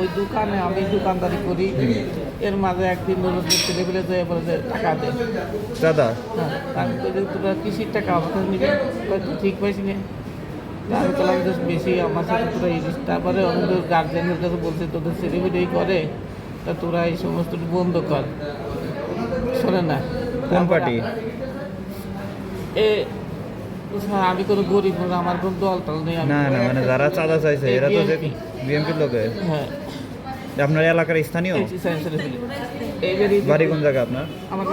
ওই দোকানে আমি দোকানদারি করি। এর মাঝে একদিন ছেলেপেলে যায় বলে যে টাকা দে দাদা? হ্যাঁ আমি তোরা কৃষির টাকা? আমার কাছে নিবি। ঠিক পাইছি না। তা আমি বেশি আমার সাথে তোরা এই তারপরে অন্য গার্জেনের কাছে বলছে তোদের এই করে তা তোরা এই সমস্ত বন্ধ কর। শোনে না। কোন পার্টি? এ আমি কোনো গরিব আমার কোনো দল টল নেই না না মানে যারা চাঁদা চাইছে এরা তো BNP বিএনপির লোকে। হ্যাঁ। আপনার এলাকার স্থানীয়? বাড়ি কোন জায়গা আপনার? আমার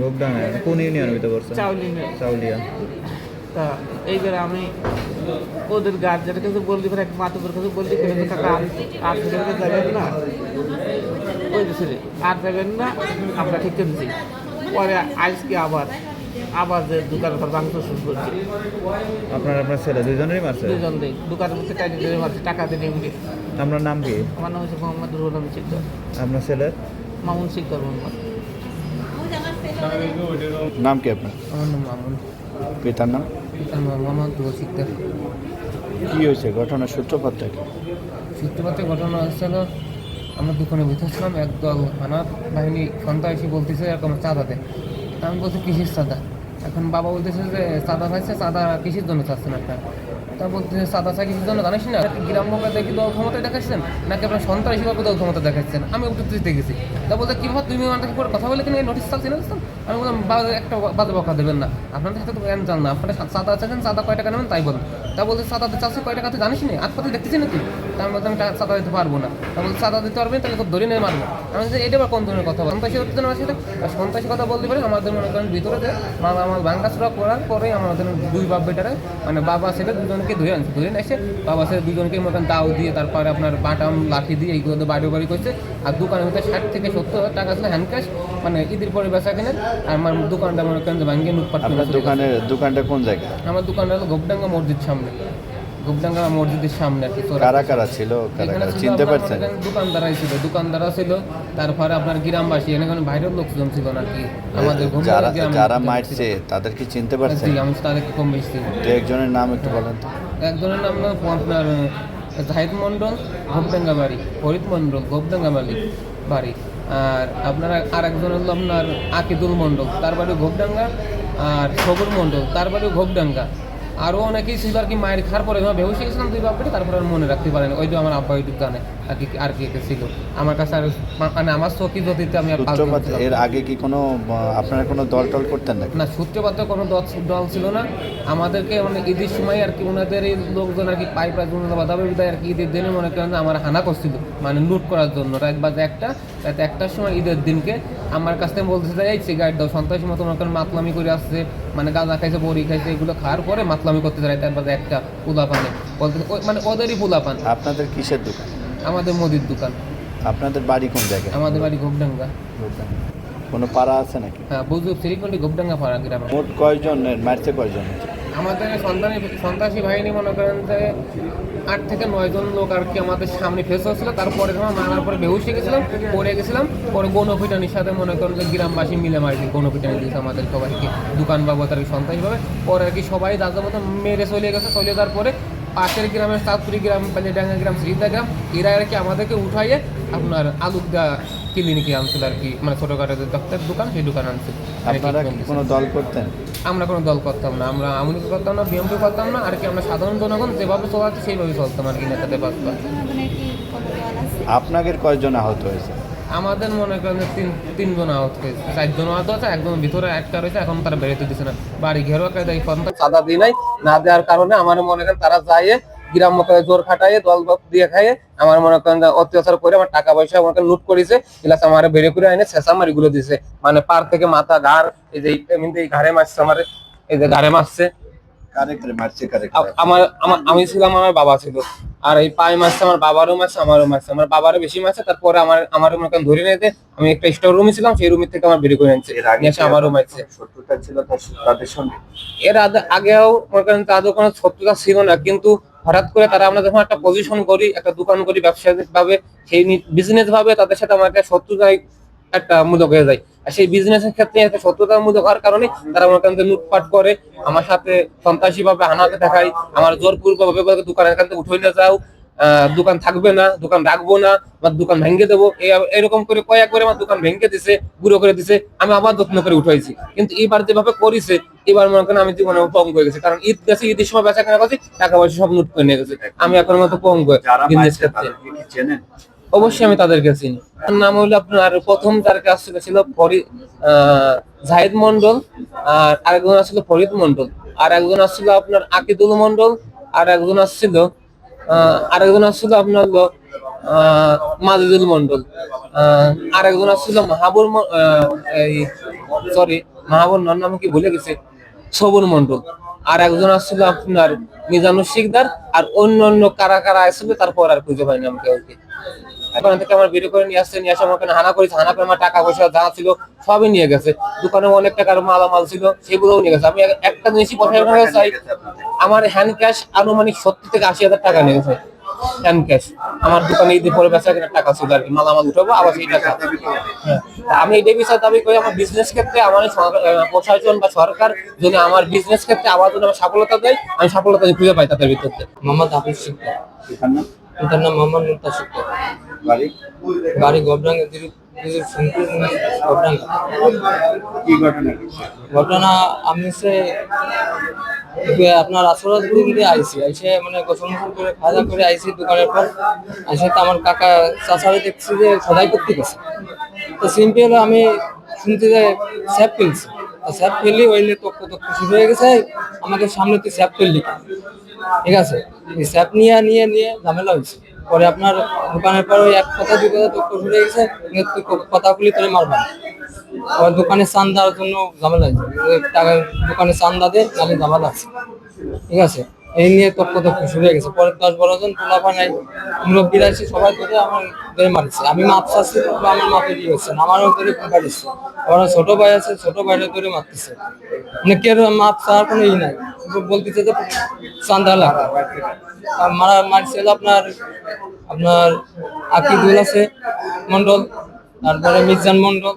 লোকডাঙ্গা কোন ইউনিয়নের ভিতরে পড়ছে চাউলি চাউলিয়া। তা এইবার আমি ওদের গার্জেনের কাছে বললি পরে এক মাতুকের কাছে বললি কেন তো কাকা আর আর যাবেন না। ওই ছেলে আর যাবেন না আমরা ঠিক করে দিচ্ছি পরে আজকে আবার আবার যে দোকান ঘর ভাঙতে শুরু করছি। আপনার আপনার ছেলে দুজনেরই মারছে? দুজন দেই দোকানের মধ্যে টাকা দিয়ে মারছি টাকা দিয়ে এমনি আপনার নাম কি? আমার নাম হচ্ছে মোহাম্মদ রুহুল আলম শিকদার। আপনার ছেলের মামুন শিকদার মোহাম্মদ। নাম কি আপনার? আমার নাম মামুন। পিতার নাম? পিতার নাম মোহাম্মদ রুহুল শিকদার। কি হয়েছে? ঘটনার সূত্রপাতটা কি? সূত্রপাতের ঘটনা হচ্ছিল আমরা দোকানে ভিতর ছিলাম একদল থানার বাহিনী সন্তান এসে বলতেছে এরকম চাঁদা দে তা আমি বলছি কিসের চাঁদা? এখন বাবা বলতেছে যে চাঁদা চাইছে চাঁদা কৃষির জন্য চাচ্ছেন আপনার। তা বলতেছে চাঁদা চাই কৃষির জন্য জানিস না? গ্রাম্য দেখি দল ক্ষমতা দেখাচ্ছেন, নাকি আপনার সন্তান হিসেবে দল ক্ষমতা দেখাচ্ছেন? আমি উত্তর দিতে গেছি। তা বলতে কি ভাবে তুমি আমার করে কথা বলে কিনা? নোটিশ চালছি না আমি বললাম একটা বাজে বকা দেবেন না। আপনাদের সাথে তো জ্ঞান জান না। আপনারা চাঁদা চাচ্ছেন চাঁদা কয় টাকা নেবেন তাই বলুন। তা বলতে দিতে চাচ্ছে কয় টাকা তুই জানিস না? আট পাতি দেখতেছি না তুই তা আমি বলতাম চাঁদা দিতে পারব না। তা বলতে চাঁদা দিতে পারবেন তাহলে তো ধরে নিয়ে মারবো। আমি যে এটা আবার কোন ধরনের কথা সন্ত্রাসী হচ্ছে না আমার সন্ত্রাসী কথা বলতে পারে, আমাদের মনে করেন ভিতরে যে আমার ভাঙ্গাচুরা করার পরে আমাদের দুই বাপ বেটারে মানে বাবা ছেলে দুজনকে ধরে আনছে। ধরে এসে বাবা ছেলে দুজনকে করেন দাও দিয়ে তারপরে আপনার বাটাম, লাঠি দিয়ে এইগুলো দিয়ে বাড়ি বাড়ি করছে। আর দোকানের ভিতরে ষাট থেকে সত্তর হাজার টাকা ছিল হ্যান্ড ক্যাশ মানে ঈদের পরে বেচা কিনে। আর আমার দোকানটা মনে করেন যে ভাঙ্গে লুটপাট আপনার দোকানের দোকানটা কোন জায়গায় আমার দোকানটা হলো গোপডাঙ্গা মসজিদ সামনে। গোপডাঙ্গা মসজিদের সামনে আর কি। কারা কারা ছিল? কারা কারা? চিনতে পারছেন? দোকানদারাই ছিল। দোকানদারা ছিল তারপরে আপনার গ্রামবাসী এখানে বাইরের লোকজন ছিল না কি আমাদের যারা যারা মারছে তাদের কি চিনতে পারছেন? জি, আমি তাদেরকে কম বেশি চিনি। একজনের নাম একটু বলেন তো। একজনের নাম হলো আপনার জাহিদ মণ্ডল গোপডাঙ্গা বাড়ি ফরিদ মণ্ডল গোপডাঙ্গা বাড়ি বাড়ি। আর আপনার আর একজন হলো আপনার আকিদুল মণ্ডল, তার বাড়ি ঘোপডাঙ্গা, আর সবুর মণ্ডল, তার বাড়ি গোপডাঙ্গা আরও অনেকেই ছিল আর কি মায়ের খাওয়ার পরে আমি বেহুশ গেছিলাম দুই বাপরে তারপরে আর মনে রাখতে পারেন ওই যে আমার আব্বা ওইটুকু জানে আর কি আর কি ছিল আমার কাছে আর মানে আমার চকি জ্যোতিতে আমি সূত্রপাত এর আগে কি কোনো আপনারা কোনো দল টল করতেন নাকি? না সূত্রপাত কোনো দল দল ছিল না। আমাদেরকে মানে ঈদের সময় আর কি ওনাদের এই লোকজন আর কি পাই পাই প্রায় বাধাবে বিদায় আর কি ঈদের দিনে মনে করেন যে আমার হানা করছিল মানে লুট করার জন্য। রাত বাজে একটা রাত একটার সময় ঈদের দিনকে আমার কাছ থেকে বলতেছে এই সিগারেট দাও সন্ত্রাসী মতো মনে করেন মাতলামি করে আসছে মানে গাঁজা খাইছে বড়ি খাইছে এগুলো খাওয়ার পরে মাতলামি করতে চাই তারপরে একটা পোলা পানে বলতে মানে ওদেরই পোলা পান আপনাদের কিসের দোকান? আমাদের মুদির দোকান। আপনাদের বাড়ি কোন জায়গায়? আমাদের বাড়ি ঘোপডাঙ্গা কোনো পাড়া আছে নাকি? হ্যাঁ বুঝু শ্রীকন্ডি ঘোপডাঙ্গা পাড়া গ্রামে। মোট কয়জনের মারছে কয়জন আমাদের সন্তানী সন্ত্রাসী বাহিনী মনে করেন যে আট থেকে নয়জন লোক আর কি আমাদের সামনে ফেস হচ্ছিল। তারপরে যখন মারার পরে বেহুশ গেছিলাম পড়ে গেছিলাম। পরে গণপিটানির সাথে মনে করেন যে গ্রামবাসী মিলে মারি গণপিটানি দিয়েছে আমাদের সবাইকে দোকান বাবদ আর কি সন্ত্রাসীভাবে। পরে আর কি সবাই দাদা মতো মেরে চলে গেছে। চলে যাওয়ার পরে পাশের গ্রামের সাতপুরি গ্রাম বালিডাঙ্গা গ্রাম শ্রীদা গ্রাম এরা আর কি আমাদেরকে উঠাইয়ে আপনার আলুকদা ক্লিনিকে আনছিল আর কি মানে ছোটোখাটো যে দোকান সেই দোকান আনছিল। আপনারা কি কোনো দল করতেন? আমরা কোনো দল করতাম না আমরা আমলি করতাম না বিএমপি করতাম না আর কি আমরা সাধারণ জনগণ যেভাবে চলাচ্ছে সেইভাবে চলতাম আর কি নেতাদের বাস্তব জনগণের কি কোনো দল আছে আপনাদের কয়জন আহত হয়েছে? আমাদের মনে করেন যে তিন তিনজন আহত হয়েছে। চারজন আহত আছে একদম ভিতরে একটা রয়েছে এখন তারা বেরোতে দিচ্ছে না। বাড়ি ঘেরো একটা দেয় চাঁদা দিই নাই না দেওয়ার কারণে আমার মনে করেন তারা যায় গ্রাম মুখে জোর খাটাইয়ে দল দিয়ে খাইয়ে আমার মনে করেন অত্যাচার করে আমার টাকা পয়সা আমাকে লুট করেছে প্লাস আমার বেড়ে করে আইনে ছেঁচা মারি গুলো দিছে। মানে পার থেকে মাথা ঘাড় এই যে এই- এমনিতে এই ঘাড়ে মারছে আমার এই যে ঘাড়ে মারছে। আমার আমি ছিলাম আমার বাবা ছিল। আর এই পায়ে মারছে আমার বাবারও মারছে আমারও মারছে। আমার বাবারও বেশি মারছে তারপরে আমার আমার মনে করেন ধরে নিতে আমি একটা স্টোর রুমে ছিলাম সেই রুমের থেকে আমার বের করে আনছে এসে আমারও মারছে। শত্রুতা ছিল তার- তাদের সঙ্গে? এর আগে- আগেও মনে করেন তাদের কোনো শত্রুতা ছিল না কিন্তু হঠাৎ করে তারা আমরা যখন একটা পজিশন করি, একটা দোকান করি, ব্যবসায়িক ভাবে, সেই বিজনেস ভাবে তাদের সাথে আমার একটা শত্রুতায় একটা মূলক হয়ে যায়। আর সেই বিজনেস এর ক্ষেত্রে একটা শত্রুতার মূলক হওয়ার কারণে তারা আমার কাছে লুটপাট করে, আমার সাথে সন্ত্রাসী ভাবে হানাতে দেখায়, আমার জোরপূর্বক ভাবে দোকানের কাছে উঠে না যাও দোকান থাকবে না দোকান রাখব না আমার দোকান ভেঙে দেবো। এই- এরকম করে কয়েকবার আমার দোকান ভেঙে দিছে গুঁড়ো করে দিছে আমি আবার যত্ন করে উঠাইছি। কিন্তু এবার যেভাবে করেছে এবার মনে করেন আমি জীবনে পঙ্গ হয়ে গেছি। কারণ ঈদ গেছে ঈদের সময় বেচা কেনা করছি টাকা পয়সা সব লুট করে নিয়ে গেছে। আমি এখন মতো পঙ্গ অবশ্যই আমি তাদেরকে চিনি। তার নাম হলো আপনার প্রথম যার কাছ থেকে ছিল ফরিদ আহ, জাহিদ মন্ডল আর আরেকজন আসছিল ফরিদ মন্ডল আর একজন আসছিল আপনার আকিদুল মন্ডল আর একজন আসছিল আরেকজন আসছিল আপনার মাজিদুল মন্ডল আরেকজন আসছিল মাহাবুর এই সরি মাহাবুর নাম কি ভুলে গেছে? সবুর মন্ডল আর একজন আসছিল আপনার মিজানুর শিকদার আর অন্য অন্য কারা কারা আসছিল তারপর আর খুঁজে পাইনি আমাকে দোকান থেকে আমার বের করে নিয়ে আসছে নিয়ে আসে ওখানে হানা করেছে হানা করে আমার টাকা পয়সা যা ছিল সবই নিয়ে গেছে। দোকানে অনেক টাকার মালামাল ছিল সেগুলোও নিয়ে গেছে। আমি একটা জিনিসই পয়সা চাই আমার হ্যান্ড ক্যাশ আনুমানিক সত্তর থেকে আশি হাজার টাকা নিয়ে গেছে। হ্যান্ড ক্যাশ আমার দোকানে ঈদের পরে বেচা কেনার টাকা ছিল আর কি মালামাল উঠাবো আবার সেই টাকা। হ্যাঁ। আমি এই বিষয়ে দাবি করি আমার বিজনেস ক্ষেত্রে আমার প্রশাসন বা সরকার যদি আমার বিজনেস ক্ষেত্রে আবার যদি আমার সফলতা দেয় আমি সফলতা খুঁজে পাই তাদের ভিতরে মোহাম্মদ হাফিজ শিকদার। পিতার নাম মোহাম্মদ মুক্তার শিকদার বাড়ি? বাড়ি কি ঘটনা? ঘটনা আমি সে আপনার আসরাত দিন দিয়ে আইসি আইসে মানে গোসল করে খাওয়া করে আইসি দোকানের পর। আইসে তো আমার কাকা চাচারে দেখছি যে খোদাই করতে গেছে। তো সিম্পল আমি শুনতে যে স্যাপ ফেলছি। তো স্যাপ ফেললি ওইলে তো কত খুশি হয়ে গেছে। আমাকে সামনে তুই স্যাপ ফেললি? ঠিক আছে? স্যাপ নিয়ে নিয়ে নিয়ে ঝামেলা হয়েছে। পরে আপনার দোকানের পর ওই এক কথা, দুই কথা তক্ক হয়ে গেছে, নিয়ে তুই ক- কথা খুলি তোরে মারবা আবার দোকানে চান্দার জন্য ঝামেলা হয়েছে। টাকা দোকানে চান্দা দে নাহলে ঝামেলা আছে। ঠিক আছে? এই নিয়ে তক্ক তক্ক শুরু হয়ে গেছে। পরে দশ বারো জন পোলাপা নাই। মুরব্বীরা এসে সবাই ধরে আমার ধরে মারছে। আমি মাপ চাচ্ছি আমার মাপে দিয়ে হচ্ছে আমারও ধরে মারিছে আবার ছোট ভাই আছে, ছোট ভাইরা ধরে মারতেছে। মানে কেউ মাপ চাওয়ার কোনো ই নাই। বলতেছে যে চান্দা আর মারা মারছে আপনার আপনার আকিদুল আছে মন্ডল তারপরে মির্জান মন্ডল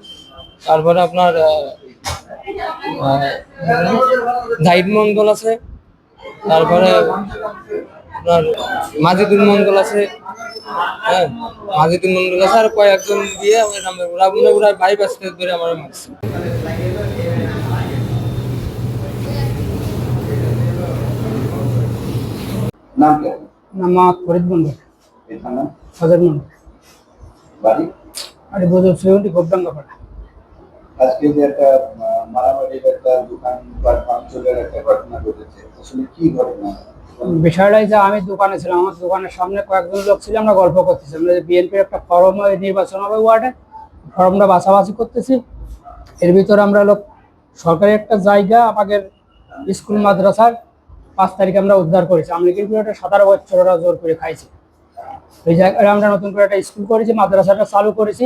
তারপরে আপনার জাহিদ মন্ডল আছে, তারপরে আপনার মাজিদুল মন্ডল আছে হ্যাঁ মাজিদুল মন্ডল আছে, আর কয়েকজন দিয়ে ওরা ওরা ভাই বাঁচতে ধরে আমার মারছে। নাম কি? নামা ফরিদ মন্ডল এখান মন্ডল বাড়ি? আরে বোধ সেভেন্টি গোপডাঙ্গা আজকে যে একটা মারামারির একটা দোকান বা একটা ঘটনা ঘটেছে আসলে কি ঘটনা? বিষয়টাই যে আমি দোকানে ছিলাম আমার দোকানের সামনে কয়েকজন লোক ছিল আমরা গল্প করতেছি। আমরা বিএনপির একটা ফর্ম নির্বাচন হবে ওয়ার্ডে ফর্মটা বাছাবাছি করতেছি। এর ভিতরে আমরা লোক সরকারি একটা জায়গা আমাদের স্কুল মাদ্রাসার পাঁচ তারিখে আমরা উদ্ধার করেছি। আমরা কিন্তু একটা সতেরো বছর ওরা জোর করে খাইছি। ওই জায়গায় আমরা নতুন করে একটা স্কুল করেছি, মাদ্রাসাটা চালু করেছি।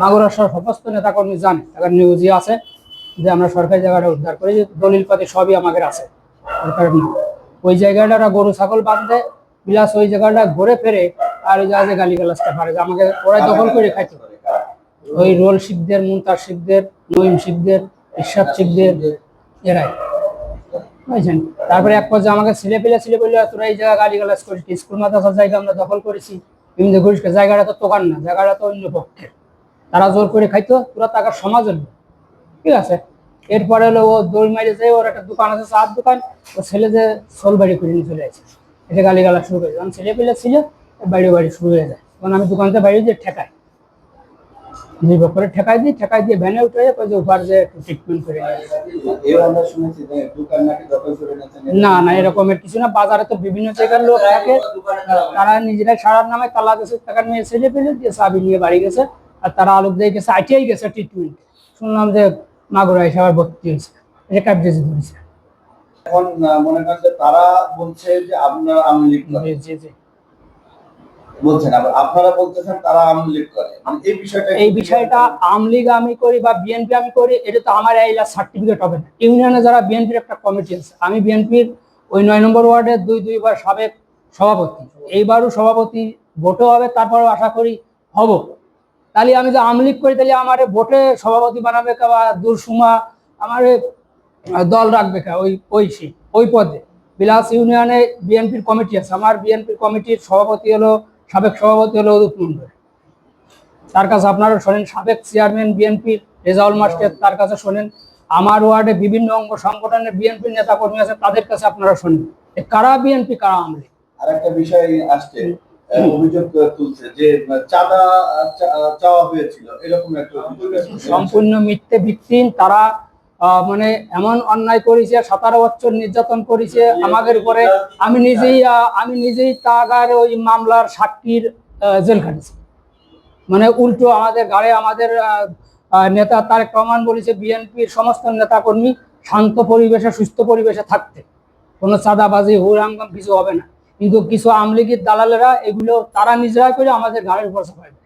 মাগুরা সহ সমস্ত নেতাকর্মী জানে এখন নিউজই আছে যে আমরা সরকারি জায়গাটা উদ্ধার করেছি দলিল পাতি সবই আমাদের আছে। সরকারের ওই জায়গাটা ওরা গরু, ছাগল বাঁধে প্লাস ওই জায়গাটা ঘুরে ফেরে আর ওই জায়গায় গালি গালাজটা পারে আমাকে ওরাই দখল করে খাইতো। ওই রোল শিখদের, মুনতার শিখদের, নঈম শিখদের, ইরশাদ শিখদের, এরাই। বুঝছেন? তারপরে এক পর্যায়ে আমাকে ছেলে পেলে ছেলে পেলে তোরা এই জায়গায় গালি গালাজ করিস, স্কুল, মাদ্রাসার জায়গা আমরা দখল করেছি। এমনি ঘুরিস জায়গাটা তো তোকার না, জায়গাটা তো অন্য পক্ষের। তারা জোর করে খাইতো, তোরা টাকার সমাজের। ঠিক আছে? এরপরে হলো ও দৌড় মাইরে যায় ওর একটা দোকান আছে চার দোকান। ও ছেলে যে সোল বাড়ি করে নিয়ে চলে আসে। এটা গালি গালা শুরু করে যখন ছেলে পেলে ছিল, বাড়ি বাড়ি শুরু হয়ে যায়। তখন আমি দোকানতে বাইরে দিয়ে ঠেকাই। নির্ভর করে ঠেকাই দিই ঠেকাই দিয়ে ভ্যানে উঠে যায় যে যে ট্রিটমেন্ট করে না না এরকমের কিছু না। বাজারে তো বিভিন্ন জায়গার লোক থাকে। তারা নিজেরাই সারার নামে তালা গেছে টাকা নিয়ে ছেলে পেলে দিয়ে চাবি নিয়ে বাড়ি গেছে। আর তারা আলোক দিয়ে গেছে আইটিআই গেছে ট্রিটমেন্ট শুনলাম যে মাগুরা এসে আবার ভর্তি হয়েছে এটা কাবজেজি ধরেছে। এখন মনে করেন যে তারা বলছে যে আপনারা জি জি জি। বলছেন, আবার আপনারা বলতেছেন তারা আওয়ামী লীগ করে। মানে এই বিষয়টা এই বিষয়টা আওয়ামী লীগ আমি করি বা বিএনপি আমি করি, এটা তো আমার এই সার্টিফিকেট হবে না। ইউনিয়নে যারা বিএনপির একটা কমিটি আছে, আমি বিএনপির ওই নয় নম্বর ওয়ার্ডের দুই, দুইবার সাবেক সভাপতি। এইবারও সভাপতি, ভোটও হবে, তারপরেও আশা করি হব। তাহলে আমি যে আওয়ামী লীগ করি, তাহলে আমার ভোটে সভাপতি বানাবে বা দুরসুমা, আমার দল রাখবে কা, ওই ওই ওই পদে। বিলাস ইউনিয়নে বিএনপির কমিটি আছে, আমার বিএনপির কমিটির সভাপতি হলো সাবেক সভাপতি হলো অদূত মন্ডল তার কাছে আপনারা শোনেন সাবেক চেয়ারম্যান বিএনপির রেজাউল মাস্টার তার কাছে শোনেন আমার ওয়ার্ডে বিভিন্ন অঙ্গ সংগঠনের বিএনপির নেতা কর্মী আছে তাদের কাছে আপনারা শোনেন। কারা বিএনপি কারা আমলে? আর একটা বিষয় আসছে অভিযোগ তুলছে যে চাঁদা চাওয়া হয়েছিল এরকম একটা সম্পূর্ণ মিথ্যে ভিত্তিহীন তারা মানে এমন অন্যায় করেছে, সতেরো বছর নির্যাতন করেছে আমাদের উপরে। আমি নিজেই আমি নিজেই তাগার ওই মামলার সাক্ষীর জেল খাটিছি। মানে উল্টো আমাদের গাড়ে আমাদের নেতা তারেক রহমান বলেছে, বিএনপির সমস্ত নেতাকর্মী শান্ত পরিবেশে, সুস্থ পরিবেশে থাকতে। কোনো চাঁদাবাজি হুরাঙ্গাম কিছু হবে না। কিন্তু কিছু আমলিগির দালালেরা এগুলো, তারা নিজেরা করে আমাদের গাড়ির উপর চাপাবে